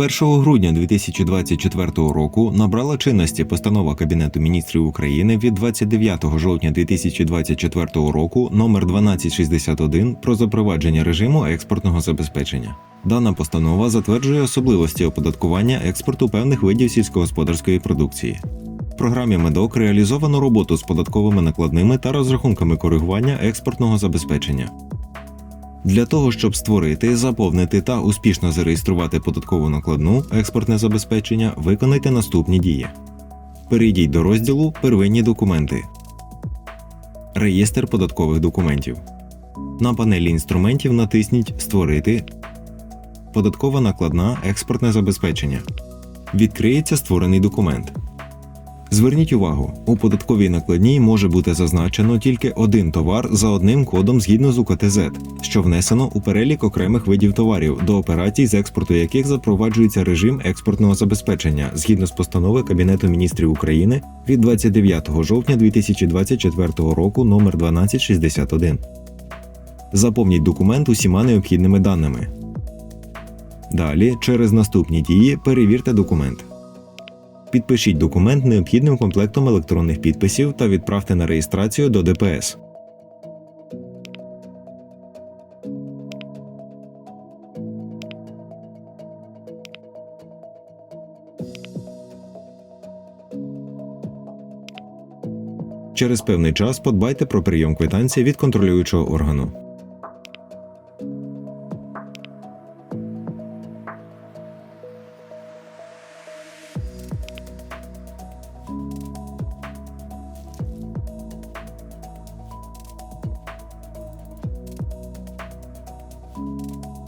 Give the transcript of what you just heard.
1 грудня 2024 року набрала чинності постанова Кабінету міністрів України від 29 жовтня 2024 року номер 1261 про запровадження режиму експортного забезпечення. Дана постанова затверджує особливості оподаткування експорту певних видів сільськогосподарської продукції. В програмі Медок реалізовано роботу з податковими накладними та розрахунками коригування експортного забезпечення. Для того, щоб створити, заповнити та успішно зареєструвати податкову накладну експортне забезпечення, виконайте наступні дії. Перейдіть до розділу Первинні документи. Реєстр податкових документів. На панелі інструментів натисніть Створити. Податкова накладна експортне забезпечення. Відкриється створений документ. Зверніть увагу, у податковій накладній може бути зазначено тільки один товар за одним кодом згідно з УКТЗ, що внесено у перелік окремих видів товарів, до операцій, з експорту яких запроваджується режим експортного забезпечення згідно з постанови Кабінету міністрів України від 29 жовтня 2024 року номер 1261. Заповніть документ усіма необхідними даними. Далі, через наступні дії, перевірте документ. Підпишіть документ необхідним комплектом електронних підписів та відправте на реєстрацію до ДПС. Через певний час подбайте про прийом квитанції від контролюючого органу.